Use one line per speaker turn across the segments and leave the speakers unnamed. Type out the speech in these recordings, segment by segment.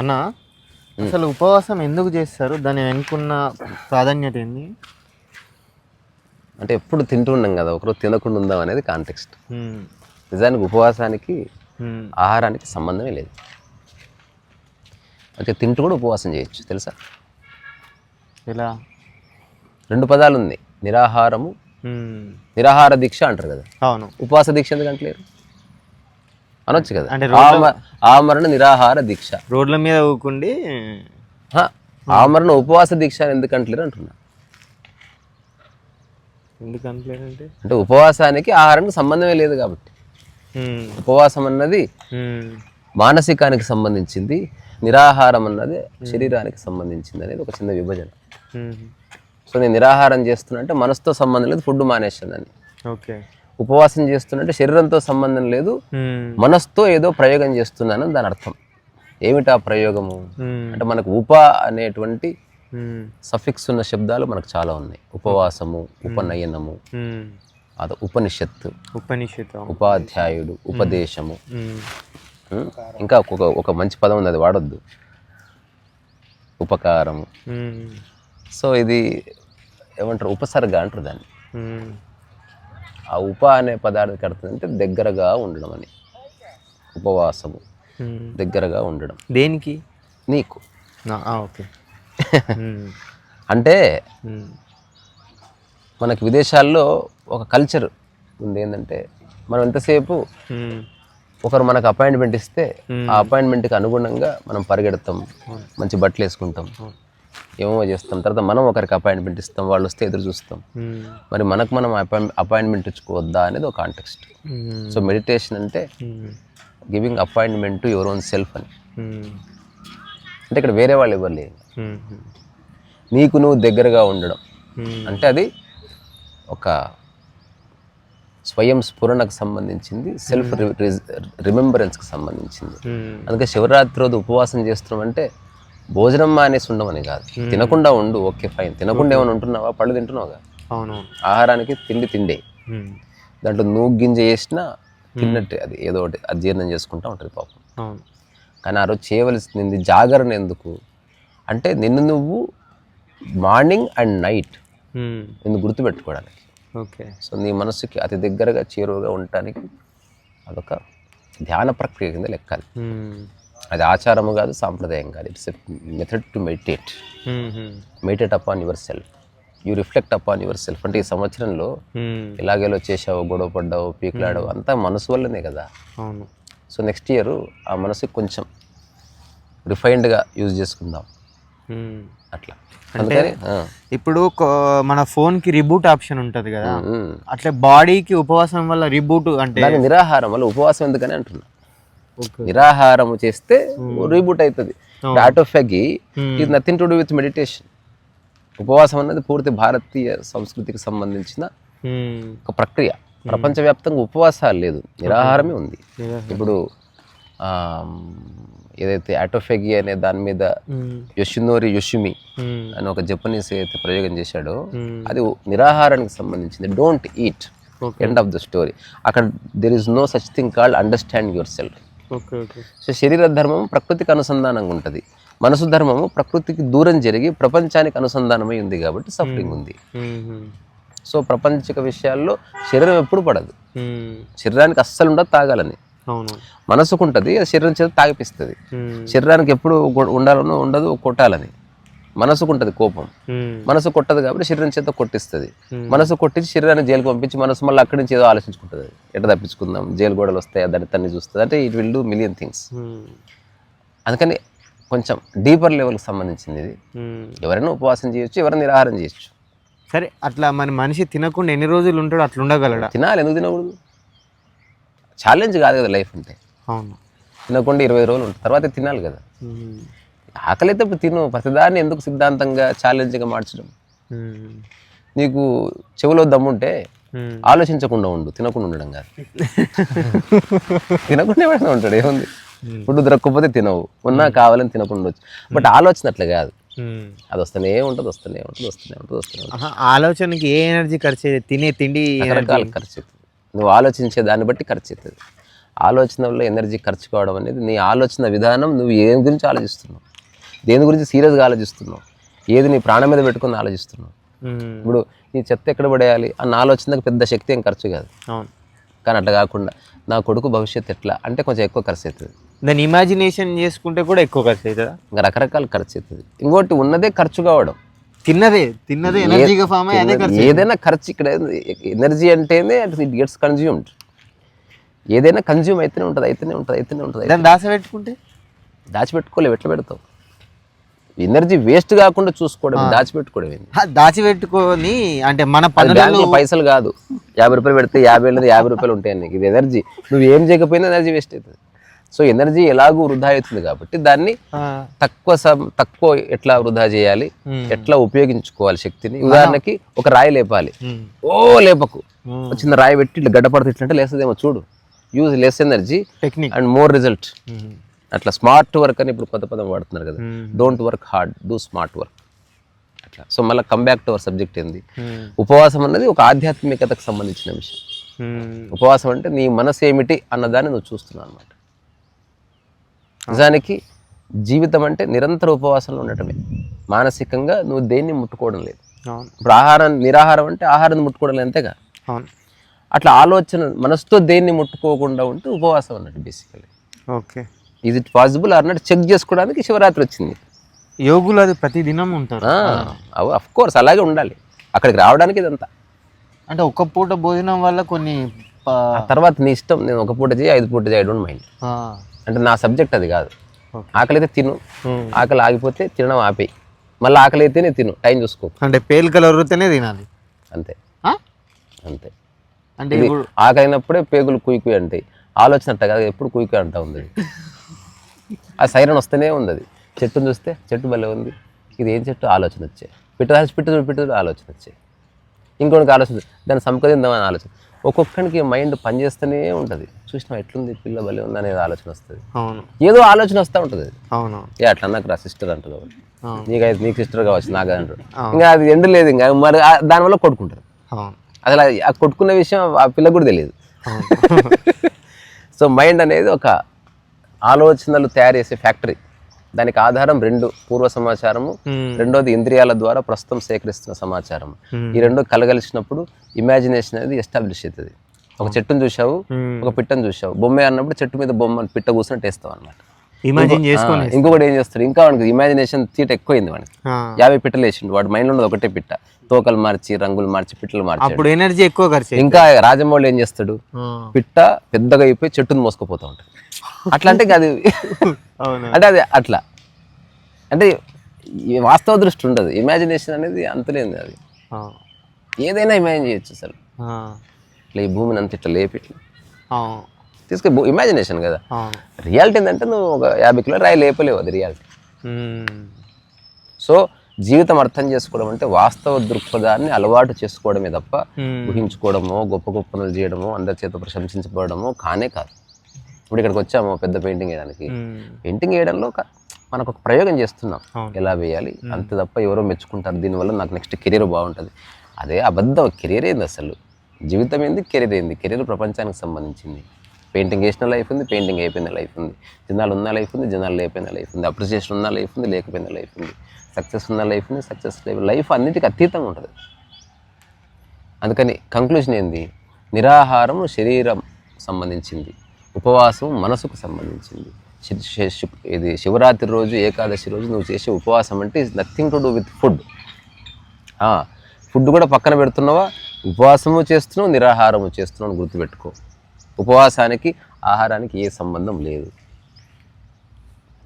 అన్న అసలు ఉపవాసం ఎందుకు చేస్తారు? దాని వెనుకున్న ప్రాధాన్యత ఏంది?
అంటే ఎప్పుడు తింటూ ఉన్నాం కదా ఒకరోజు తినకుండా ఉందాం అనేది కాంటెక్స్ట్ నిజానికి ఉపవాసానికి ఆహారానికి సంబంధమే లేదు. అంటే తింటూ కూడా ఉపవాసం చేయొచ్చు తెలుసా?
ఎలా?
రెండు పదాలు ఉంది నిరాహారము నిరాహార దీక్ష అంటారు కదా.
అవును.
ఉపవాస దీక్ష ఎందుకు అంటలేరు? అనొచ్చు కదా.
అంటే
ఆమ- ఆమరణ నిరాహార దీక్ష.
రోడ్ల మీద ఊకుండి
ఆమరణ ఉపవాస దీక్ష అని ఎందుకు అంటలేరు అంటున్నా.
ఎందుకు అనలేదంటే
అంటే ఉపవాసానికి ఆహారానికి సంబంధమే లేదు కాబట్టి. ఉపవాసం అన్నది మానసికానికి సంబంధించింది నిరాహారం అన్నది శరీరానికి సంబంధించింది అనేది ఒక చిన్న విభజన. సో నేను నిరాహారం చేస్తున్నా అంటే మనసుతో సంబంధం లేదు ఫుడ్ మానేసానని
ఓకే.
ఉపవాసం చేస్తున్నట్టే శరీరంతో సంబంధం లేదు. మనసుతో ఏదో ప్రయోగం చేస్తున్నాను దాని అర్థం. ఏమిటా ప్రయోగము? అంటే మనకు ఉప అనేటువంటి సఫిక్స్ ఉన్న శబ్దాలు మనకు చాలా ఉన్నాయి. ఉపవాసము ఉపనయనము అద ఉపనిషత్తు
ఉపనిషత్తు.
ఉపాధ్యాయుడు ఉపదేశము? ఇంకా ఒక ఒక మంచి పదం ఉంది అది వాడొద్దు. ఉపకారము. సో ఇది ఏమంటారు? ఉపసర్గ అంటారు దాన్ని. ఆ ఉప అనే పదార్థానికి అర్థం అంటే దగ్గరగా ఉండడం అని. ఉపవాసము. దగ్గరగా ఉండడం.
దేనికి?
నీకు.
ఓకే.
అంటే మనకి విదేశాల్లో ఒక కల్చర్ ఉంది ఏంటంటే మనం ఎంతసేపు ఒకరు మనకు అపాయింట్మెంట్ ఇస్తే ఆ అపాయింట్మెంట్కి అనుగుణంగా మనం పరిగెడతాం మంచి బట్టలు వేసుకుంటాం ఏమో చేస్తాం. తర్వాత మనం ఒకరికి అపాయింట్మెంట్ ఇస్తాం వాళ్ళు వస్తే ఎదురు చూస్తాం.
ఉమ్,
మరి మనకు మనం అపాయింట్ అపాయింట్మెంట్ ఇచ్చుకోవద్దా అనేది ఒక కాంటెక్స్ట్ సో మెడిటేషన్ అంటే giving appointment to your own self అని.
ఉమ్,
అంటే ఇక్కడ వేరే వాళ్ళు ఎవరు లేరు.
ఉమ్,
నీకు నువ్వు దగ్గరగా ఉండడం. అంటే అది ఒక స్వయం స్ఫురణకు సంబంధించింది సెల్ఫ్ రిమెంబరెన్స్కి సంబంధించింది. అందుకే శివరాత్రి రోజు ఉపవాసం చేస్తున్నాం అంటే భోజనం మానేసి ఉండమని కాదు. తినకుండా ఉండు ఓకే ఫైన్. తినకుండా ఏమైనా ఉంటున్నావా? పళ్ళు తింటున్నావుగా?
అవును
ఆహారానికి తిండి తిండే. దాంట్లో నువ్వు గింజ వేసినా తిన్నట్టే. అది ఏదో ఒకటి అజీర్ణం చేసుకుంటా ఉంటుంది పాపం.
అవును.
కానీ ఆ రోజు చేయవలసింది జాగరణ ఎందుకు? అంటే నిన్ను నువ్వు మార్నింగ్ అండ్ నైట్ నిన్ను గుర్తుపెట్టుకోవడానికి.
ఓకే.
సో నీ మనసుకి అతి దగ్గరగా చేరువగా ఉండటానికి అదొక ధ్యాన ప్రక్రియ కింద లెక్కాలి. అది ఆచారము కాదు సాంప్రదాయం కాదు. It's method to meditate meditate upon yourself you reflect upon yourself అంటే ఈ సంవత్సరంలో
ఉమ్,
ఎలాగేలో చేసావు గొడవ పడ్డావు పీకులాడావు అంతా మనసు వల్లనే కదా.
అవును.
సో నెక్స్ట్ ఇయర్ ఆ మనసుకి కొంచెం రిఫైన్డ్గా యూజ్ చేసుకుందాం. అట్లా. ఆ,
ఇప్పుడు మన ఫోన్కి రిబూట్ ఆప్షన్ ఉంటది కదా. అట్లా బాడీకి ఉపవాసం వల్ల రిబూట్ అంటే
నిరాహారం వల్ల ఉపవాసం ఎందుకని అంటున్నా. నిరాహారము చేస్తే రీబూట్ అవుతుంది autophagy is nothing to do with meditation ఉపవాసం అన్నది పూర్తి భారతీయ సంస్కృతికి సంబంధించిన
ఉమ్,
ఒక ప్రక్రియ. ప్రపంచవ్యాప్తంగా ఉపవాసాలు లేదు. నిరాహారమే ఉంది. ఇప్పుడు ఏదైతే ఆటోఫెగి అనే దాని మీద యొషినోరి యొషిమి
ఉమ్,
అని ఒక జపనీస్ ఏదైతే ప్రయోగం చేశాడో అది నిరాహారానికి సంబంధించింది. Don't eat end of the story అక్కడ there is no such thing called understand yourself so శరీర ధర్మం ప్రకృతికి అనుసంధానంగా ఉంటుంది. మనసు ధర్మము ప్రకృతికి దూరం జరిగి ప్రపంచానికి అనుసంధానమై ఉంది కాబట్టి సఫరింగ్ ఉంది.
ఉమ్, ఉమ్,
సో ప్రపంచిక విషయాల్లో శరీరం ఎప్పుడు పడదు.
ఉమ్,
శరీరానికి అస్సలు ఉండదు తాగాలని. మనసుకు ఉంటుంది శరీరం చేత తాగిపిస్తుంది. శరీరానికి ఎప్పుడు ఉండాలనో ఉండదు కొట్టాలని. మనసుకు ఉంటుంది కోపం మనసు కొట్టదు కాబట్టి శరీరం చేత కొట్టిస్తుంది. మనసు కొట్టించి శరీరాన్ని జైలుకి పంపించి మనసు మళ్ళీ అక్కడి నుంచి ఏదో ఆలోచించుకుంటుంది. ఎట్లా తప్పించుకుందాం జైలు గోడలు వస్తాయి దాన్ని తన్ని చూస్తుంది. అంటే it will do million things. అందుకని కొంచెం డీపర్ లెవెల్కి సంబంధించింది ఇది. ఎవరైనా ఉపవాసం చేయొచ్చు ఎవరైనా నిరాహారం చేయొచ్చు.
సరే అట్లా మన మనిషి తినకుండా ఎన్ని రోజులు ఉంటాడో అట్లా ఉండగలడా?
తినాలి ఎందుకు తినకూడదు? ఛాలెంజ్ కాదు కదా లైఫ్ అంటే.
అవును.
తినకుండా ఇరవై రోజులు ఉంటుంది తర్వాత తినాలి కదా. ఆకలి అయితే ఇప్పుడు తిను ప్రతిదాన్ని ఎందుకు సిద్ధాంతంగా ఛాలెంజ్గా మార్చడం? నీకు చెవిలో దమ్ముంటే. ఆలోచించకుండా ఉండు తినకుండా ఉండడం కాదు. తినకుండా ఎవరైనా ఉంటాడు ఏముంది? ఫుడ్ దొరకకపోతే తినవు ఉన్నా కావాలని తినకుండా ఉండొచ్చు. బట్ ఆలోచన అట్లా కాదు. అది వస్తూనే ఉంటుంది వస్తూనే ఉంటుంది వస్తూనే ఉంటుంది వస్తూనే
ఆలోచనకి ఏ ఎనర్జీ ఖర్చు అయ్యేది? తినే తిండి
రకరకాల ఖర్చు అవుతుంది నువ్వు ఆలోచించే దాన్ని బట్టి ఖర్చు అవుతుంది ఆలోచనలో ఎనర్జీ ఖర్చు కావడం అనేది నీ ఆలోచన విధానం నువ్వు ఏం గురించి ఆలోచిస్తున్నావు? దేని గురించి సీరియస్గా ఆలోచిస్తున్నావు? ఏది నీ ప్రాణం మీద పెట్టుకుని ఆలోచిస్తున్నావు? ఇప్పుడు నీ చెత్త ఎక్కడ పడేయాలి? అన్న ఆలోచనకు పెద్ద శక్తి ఏం ఖర్చు కాదు. కానీ అట్లా కాకుండా నా కొడుకు భవిష్యత్తు ఎట్లా? అంటే కొంచెం ఎక్కువ ఖర్చు అవుతుంది.
దాని ఇమాజినేషన్ చేసుకుంటే కూడా ఎక్కువ ఖర్చు అవుతుందా?
ఇంకా రకరకాల ఖర్చు అవుతుంది. ఇంకోటి ఉన్నదే ఖర్చు కావడం.
తిన్నదే తిన్నదే ఎనర్జీగా ఫామ్ అయ్యి అదే ఖర్చు
ఏదైనా ఖర్చు ఇక్కడ ఎనర్జీ అంటేనే ఇట్ గెట్స్ కన్జ్యూమ్డ్ ఏదైనా కన్జ్యూమ్ అయితేనే ఉంటుంది అయితేనే ఉంటుంది అయితేనే ఉంటుంది
దాన్ని దాస పెట్టుకుంటే
దాచిపెట్టుకోలేవు ఎట్లా పెడతావు? ఎనర్జీ వేస్ట్ కాకుండా చూసుకోవడం దాచిపెట్టుకోవడం
దాచిపెట్టుకొని అంటే మన
బ్యాంకులో పైసలు కాదు. యాభై రూపాయలు పెడితే యాభై లేదు యాభై రూపాయలు ఉంటాయి నీకు ఇది ఎనర్జీ. నువ్వు ఏం చేయకపోయినా ఎనర్జీ వేస్ట్ అవుతుంది. సో ఎనర్జీ ఎలాగూ వృధా అవుతుంది కాబట్టి దాన్ని తక్కువ తక్కువ ఎట్లా వృధా చేయాలి. ఎట్లా ఉపయోగించుకోవాలి శక్తిని? ఉదాహరణకి ఒక రాయి లేపాలి. ఓ లేపకు. చిన్న రాయి పెట్టి ఇట్లా గడ్డపడితే ఇట్లా అంటే లేస్తుందేమో చూడు. Use less energy
technique
and more result అట్లా స్మార్ట్ వర్క్ అని ఇప్పుడు కొత్త పదం వాడుతున్నారు కదా. Don't work hard do smart work అట్లా. సో మళ్ళీ come back to our subject ఏంది? ఉపవాసం అన్నది ఒక ఆధ్యాత్మికతకు సంబంధించిన విషయం. ఉపవాసం అంటే నీ మనసు ఏమిటి అన్నదాన్ని నువ్వు చూస్తున్నావు అనమాట నిజానికి జీవితం అంటే నిరంతర ఉపవాసంలో ఉండటమే. మానసికంగా నువ్వు దేన్ని ముట్టుకోవడం లేదు. ఇప్పుడు ఆహారం నిరాహారం అంటే ఆహారాన్ని ముట్టుకోవడం లేదు అంతేగా? అట్లా ఆలోచన మనసుతో దేన్ని ముట్టుకోకుండా ఉంటే ఉపవాసం అన్నట్టు basically
okay.
Is it possible అన్నట్టు చెక్ చేసుకోవడానికి శివరాత్రి వచ్చింది.
యోగులు అది ప్రతి దినం ఉంటారు.
అఫ్ కోర్స్ అలాగే ఉండాలి. అక్కడికి రావడానికి ఇదంతా.
అంటే ఒక్క పూట భోజనం వల్ల కొన్ని
తర్వాత నీ ఇష్టం నేను ఒక పూట చేయి ఐదు పూట చేయి డోంట్ మైండ్. అంటే నా సబ్జెక్ట్ అది కాదు. ఆకలి అయితే తిను. ఆకలి ఆగిపోతే తినడం ఆపేయి. మళ్ళీ ఆకలి అయితేనే తిను. టైం చూసుకో.
అంటే పేలికలు వరితేనే తినాలి.
అంతే? అంతే.
అంటే
ఇది
ఇప్పుడు
ఆకలి అయినప్పుడే పేగులు కుయి కుయి అంటాయి. ఆలోచన అట్ట కాదు ఎప్పుడు కుయి కుయి అంటా ఉంది. ఆ సైరన్ వస్తూనే ఉంది అది చెట్టును చూస్తే చెట్టు భలే ఉంది. ఇది ఏం చెట్టు? ఆలోచన వచ్చే. పిట్ట దాల్చి పిట్ట పిట్ట ఆలోచన వచ్చే. ఇంకొకరికి ఆలోచన దాన్ని సంపదిద్దామని ఆలోచన. ఒక్కొక్కడికి మైండ్ పనిచేస్తూనే ఉంటుంది. చూసినా ఎట్లుంది? పిల్ల భలే ఉంది అనేది ఆలోచన వస్తుంది.
అవును.
ఏదో ఆలోచన వస్తూ ఉంటుంది అది.
అవును.
ఏ అట్లా నాకు రా సిస్టర్ అంటారు కాబట్టి నీకైతే నీకు సిస్టర్ కావచ్చు నాకు అంటారు ఇంకా అది ఎండు లేదు? ఇంకా మరి దానివల్ల కొట్టుకుంటారు అసలు ఆ- ఆ కొట్టుకునే విషయం ఆ పిల్లకి కూడా తెలియదు. సో మైండ్ అనేది ఒక ఆలోచనలు తయారు చేసే ఫ్యాక్టరీ. దానికి ఆధారం రెండు పూర్వ సమాచారము రెండోది ఇంద్రియాల ద్వారా ప్రస్తుతం సేకరిస్తున్న సమాచారం. ఈ రెండు కలగలిసినప్పుడు ఇమాజినేషన్ అనేది ఎస్టాబ్లిష్ అవుతుంది. ఒక చెట్టును చూసావు. ఒక పిట్టను చూసావు బొమ్మ అన్నప్పుడు చెట్టు మీద బొమ్మ పిట్ట కూర్చున్నట్టు వేస్తావు అనమాట
ఇమాజిన్ చేసుకొని
ఇంకొకటి ఏం చేస్తాడు ఇంకా వాడికి ఇమాజినేషన్ తీట ఎక్కువైంది వాడికి యాభై పిట్టలు వేసిండు. వాడి మైండ్లో ఉన్నది ఒకటే పిట్ట. తోకలు మార్చి రంగులు మార్చి పిట్టలు మార్చి
అప్పుడు ఎనర్జీ ఎక్కువ ఖర్చు.
ఇంకా రాజమౌళి ఏం చేస్తాడు? పిట్ట పెద్దగా అయిపోయి చెట్టును మోసుకుపోతూ ఉంటాడు. అట్లా అంటే అది అంటే అది అట్లా. అంటే వాస్తవ దృష్టి ఉండదు. ఇమాజినేషన్ అనేది అంతలేదు అది. ఏదైనా ఇమాజిన్ చేయొచ్చు అసలు. ఇట్లా ఈ భూమిని అంత ఇట్లా లేపి. ఇట్లా తీసుకు ఇమాజినేషన్ కదా. రియాలిటీ ఏంటంటే నువ్వు ఒక యాభై కిలో రాయి లేపలేవు అది రియాలిటీ సో జీవితం అర్థం చేసుకోవడం అంటే వాస్తవ దృక్పథాన్ని అలవాటు చేసుకోవడమే తప్ప ఊహించుకోవడమో గొప్ప గొప్ప పనులు చేయడమో అందరి చేత ప్రశంసించబడమో కానే కాదు. ఇప్పుడు ఇక్కడికి వచ్చాము పెద్ద పెయింటింగ్ వేయడానికి. పెయింటింగ్ వేయడంలో మనకు ఒక ప్రయోగం చేస్తున్నాం. ఎలా వేయాలి? అంతే తప్ప ఎవరో మెచ్చుకుంటారు. దీనివల్ల నాకు నెక్స్ట్ కెరీర్ బాగుంటుంది. అదే అబద్ధం. కెరీర్ ఏంది అసలు? జీవితం ఏంది? కెరీర్ ఏంది? కెరీర్ ప్రపంచానికి సంబంధించింది. పెయింటింగ్ వేసిన లైఫ్ ఉంది పెయింటింగ్ అయిపోయిన లైఫ్ ఉంది. జనాలు ఉన్న లైఫ్ ఉంది జనాలు లేకపోయిన లైఫ్ ఉంది. అప్రిసియేషన్ ఉన్న లైఫ్ ఉంది లేకపోయిన లైఫ్ ఉంది. సక్సెస్ ఉన్న లైఫ్ ఉంది సక్సెస్ లైఫ్ లైఫ్ అన్నిటికీ అతీతంగా ఉంటుంది. అందుకని కంక్లూజన్ ఏంది? నిరాహారం శరీరం సంబంధించింది. ఉపవాసం మనసుకు సంబంధించింది. ఇది శివరాత్రి రోజు ఏకాదశి రోజు నువ్వు చేసే ఉపవాసం అంటే is nothing to do with food food కూడా పక్కన పెడుతున్నావా? ఉపవాసము చేస్తున్నావు నిరాహారము చేస్తున్నావు అని గుర్తుపెట్టుకో. ఉపవాసానికి ఆహారానికి ఏ సంబంధం లేదు.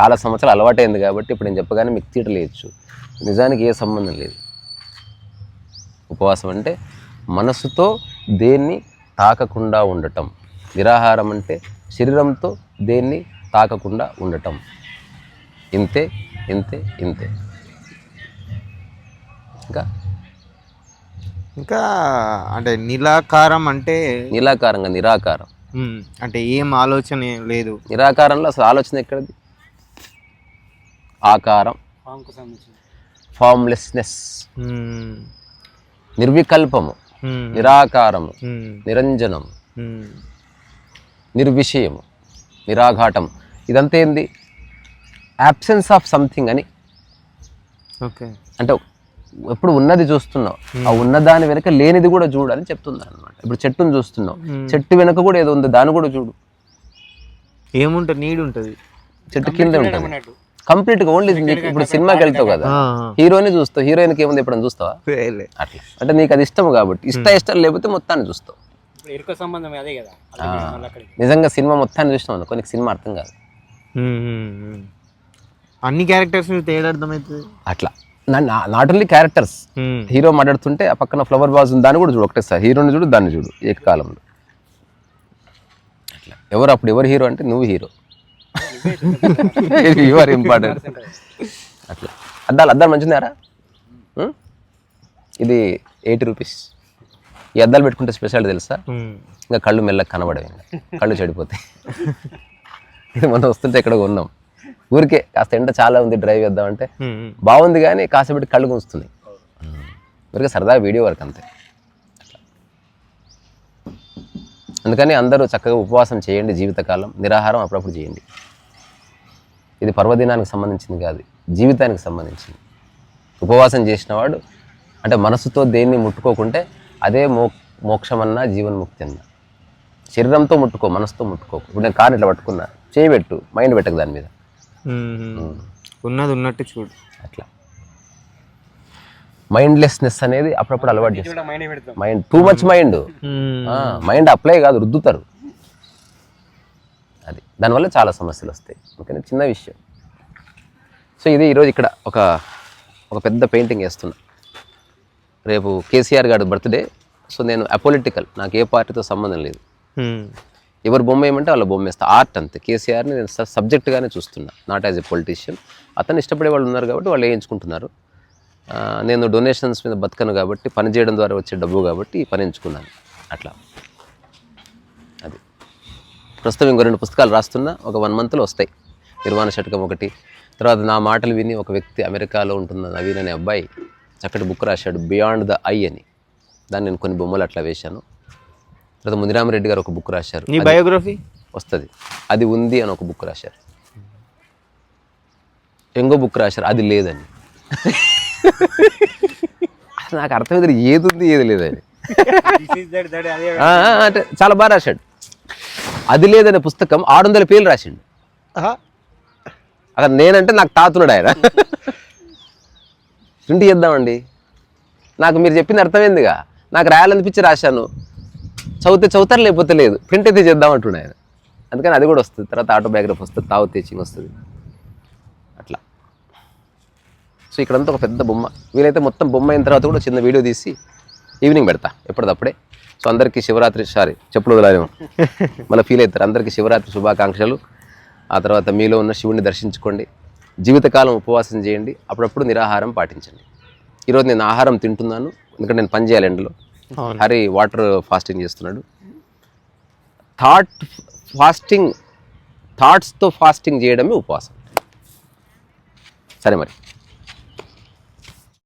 చాలా సంవత్సరాలు అలవాటైంది కాబట్టి ఇప్పుడు నేను చెప్పగానే మీకు తీటలేయచ్చు నిజానికి ఏ సంబంధం లేదు. ఉపవాసం అంటే మనసుతో దేన్ని తాకకుండా ఉండటం. నిరాహారం అంటే శరీరంతో దేన్ని తాకకుండా ఉండటం. ఇంతే ఇంతే ఇంతే. ఇంకా?
ఇంకా అంటే నిలాకారం అంటే
నిరాకారంగా నిరాకారం.
అంటే ఏం ఆలోచన లేదు.
నిరాకారంలో అసలు ఆలోచన ఎక్కడిది? ఆకారం. ఫార్మ్లెస్నెస్
ఉమ్,
నిర్వికల్పము. నిరాకారము. నిరంజనం నిర్విషయము. నిరాఘాటం ఇదంతా ఏంది? యాబ్సెన్స్ ఆఫ్ సంథింగ్ అని.
ఓకే.
అంటే ఎప్పుడు ఉన్నది చూస్తున్నావు. ఆ ఉన్నదాని వెనక లేనిది కూడా చూడు అని చెప్తున్నాను అనమాట ఇప్పుడు చెట్టును చూస్తున్నావు. చెట్టు వెనక కూడా ఏదో ఉంది దాన్ని కూడా చూడు.
ఏముంటుంది? నీడ్ ఉంటుంది
చెట్టు కింద ఉంటుంది. కంప్లీట్గా ఓన్లీ ఇప్పుడు సినిమాకి వెళ్తావు కదా. హీరోని చూస్తావు హీరోయిన్కి ఏముంది ఎప్పుడైనా చూస్తావా. అట్లా. అంటే నీకు అది ఇష్టం కాబట్టి ఇష్ట ఇష్టం లేకపోతే మొత్తాన్ని చూస్తావు.
సంబంధం అదే కదా.
నిజంగా సినిమా మొత్తాన్ని చూసినావు అనుకో నీకు సినిమా అర్థం కాదు.
అన్ని క్యారెక్టర్స్ తేడా అర్థమవుతుంది.
అట్లా. Not only characters. హీరో మాట్లాడుతుంటే ఆ పక్కన ఫ్లవర్ వాజ్ ఉంది దాన్ని కూడా చూడు ఒకటేసారి హీరోని చూడు దాన్ని చూడు ఏకకాలంలో. అట్లా. ఎవరు అప్పుడు ఎవరు హీరో అంటే నువ్వు హీరో. యువర్ ఇంపార్టెంట్ అట్లా. అద్దాలు అద్దాలు మంచిదారా ఇది ఎయిటీ రూపీస్. ఈ అద్దాలు పెట్టుకుంటే స్పెషల్ తెలుసా. ఇంకా కళ్ళు మెల్లగా కనబడవు. కళ్ళు చెడిపోతాయి. ఇది మనం వస్తుంటే ఎక్కడ ఉన్నాం ఊరికే కాస్త ఎండ చాలా ఉంది డ్రైవ్
ఉమ్, ఉమ్.
బాగుంది కానీ కాసేపటి కళ్ళు గుంచుతున్నాయి ఊరికే సరదా వీడియో వరకు అంతే. అందుకని అందరూ చక్కగా ఉపవాసం చేయండి జీవితకాలం నిరాహారం అప్పుడప్పుడు చేయండి. ఇది పర్వదినానికి సంబంధించింది కాదు జీవితానికి సంబంధించింది. ఉపవాసం చేసినవాడు అంటే మనసుతో దేన్ని ముట్టుకోకుంటే అదే మో మోక్షమన్నా జీవన్ముక్తి అన్నా శరీరంతో ముట్టుకో మనసుతో ముట్టుకో ఇప్పుడు నేను కారు ఇట్లా పట్టుకున్నా చేయబెట్టు మైండ్ పెట్టకు దాని మీద.
ఉన్నది ఉన్నట్టు చూడు.
అట్లా. మైండ్లెస్నెస్ అనేది అప్పుడప్పుడు అలవాటు చేస్తారు.
Mind
too much mind. Mind apply కాదు రుద్దుతారు. అది. దానివల్ల చాలా సమస్యలు వస్తాయి. ఓకేనా చిన్న విషయం. సో ఇది ఈరోజు ఇక్కడ ఒక ఒక పెద్ద పెయింటింగ్ వేస్తున్నా రేపు కేసీఆర్ గారి బర్త్డే సో నేను అపొలిటికల్ నాకు ఏ పార్టీతో సంబంధం లేదు. ఎవరు బొమ్మ ఏమంటే వాళ్ళ బొమ్మ వేస్తా. ఆర్ట్ అంతే. కేసీఆర్ని నేను సబ్జెక్ట్గానే చూస్తున్నా. నాట్ యాజ్ ఎ పొలిటీషియన్ అతను ఇష్టపడే వాళ్ళు ఉన్నారు కాబట్టి వాళ్ళు వేయించుకుంటున్నారు. నేను డొనేషన్స్ మీద బతకను కాబట్టి పని చేయడం ద్వారా వచ్చే డబ్బు కాబట్టి పని ఎంచుకున్నాను. అట్లా. అది. ప్రస్తుతం ఇంకో రెండు పుస్తకాలు రాస్తున్నా. ఒక వన్ మంత్లో వస్తాయి. నిర్మాణ శతకం ఒకటి. తర్వాత నా మాటలు విని ఒక వ్యక్తి అమెరికాలో ఉంటున్న నవీన్ అనే అబ్బాయి చక్కటి బుక్ రాశాడు బియాండ్ ద ఐ అని. దాన్ని నేను కొన్ని బొమ్మలు అట్లా వేశాను. తర్వాత ముదిరామరెడ్డి గారు ఒక బుక్ రాశారు.
నీ బయోగ్రఫీ?
వస్తుంది. అది ఉంది అని ఒక బుక్ రాశారు. ఇంకో బుక్ రాశారు అది లేదని. అసలు నాకు అర్థమైంది ఏది ఉంది ఏది లేదని.
దిస్ ఇస్ దట్ దట్ అదే
ఆ, ఆ, అంటే చాలా బాగా రాశాడు. అది లేదనే పుస్తకం ఆరు వందల పేర్లు రాసిండు. అక్కడ నేనంటే నాకు తాతున్నాడు ఆయన. ప్రింట్ చేద్దామండి. నాకు మీరు చెప్పింది అర్థమైందిగా. నాకు రాయాలనిపించి రాశాను. చదివితే చదువుతారు లేకపోతే లేదు. ప్రింట్ అయితే చేద్దాం అంటున్నాడు ఆయన. అందుకని అది కూడా వస్తుంది. తర్వాత ఆటోబయోగ్రఫీ వస్తుంది తావు టీచింగ్ వస్తుంది. అట్లా. సో ఇక్కడంతా ఒక పెద్ద బొమ్మ. వీలైతే మొత్తం బొమ్మ అయిన తర్వాత కూడా చిన్న వీడియో తీసి ఈవినింగ్ పెడతా ఎప్పటిదప్పుడే. సో అందరికీ శివరాత్రి సారీ చెప్పులు వదలాలేమో. మళ్ళీ ఫీల్ అవుతారు. అందరికీ శివరాత్రి శుభాకాంక్షలు. ఆ తర్వాత మీలో ఉన్న శివుణ్ణి దర్శించుకోండి. జీవితకాలం ఉపవాసం చేయండి. అప్పుడప్పుడు నిరాహారం పాటించండి. ఈరోజు నేను ఆహారం తింటున్నాను. ఎందుకంటే నేను పని చేయాలి ఎండలో. హరి వాటర్ ఫాస్టింగ్ చేస్తున్నాడు. థాట్ ఫాస్టింగ్ థాట్స్తో ఫాస్టింగ్ చేయడమే ఉపవాసం. సరే మరి.